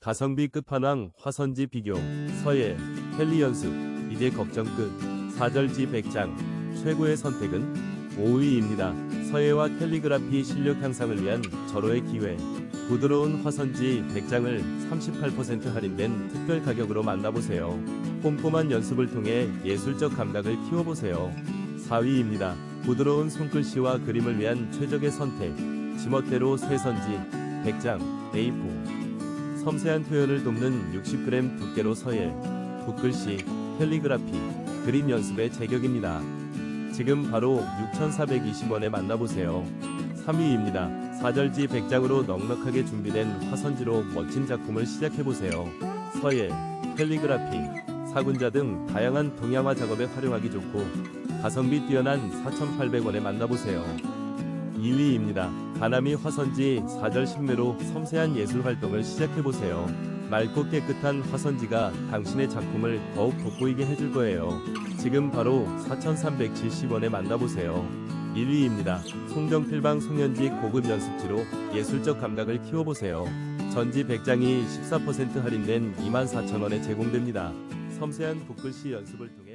가성비 끝판왕 화선지 비교 서예 헬리 연습 이제 걱정 끝 사절지 100장 최고의 선택은 5위입니다. 서예와 캘리그라피 실력 향상을 위한 절호의 기회 부드러운 화선지 100장을 38% 할인된 특별 가격으로 만나보세요. 꼼꼼한 연습을 통해 예술적 감각을 키워보세요. 4위입니다. 부드러운 손글씨와 그림을 위한 최적의 선택 지멋대로 쇠선지 100장 A4 섬세한 표현을 돕는 60g 두께로 서예, 붓글씨, 캘리그라피, 그림 연습의 제격입니다. 지금 바로 6,420원에 만나보세요. 3위입니다. 사절지 100장으로 넉넉하게 준비된 화선지로 멋진 작품을 시작해보세요. 서예, 캘리그라피, 사군자 등 다양한 동양화 작업에 활용하기 좋고 가성비 뛰어난 4,800원에 만나보세요. 2위입니다. 가나미 화선지 4절 10매로 섬세한 예술 활동을 시작해보세요. 맑고 깨끗한 화선지가 당신의 작품을 더욱 돋보이게 해줄 거예요. 지금 바로 4,370원에 만나보세요. 1위입니다. 송정필방 송현지 고급 연습지로 예술적 감각을 키워보세요. 전지 100장이 14% 할인된 24,000원에 제공됩니다. 섬세한 붓글씨 연습을 통해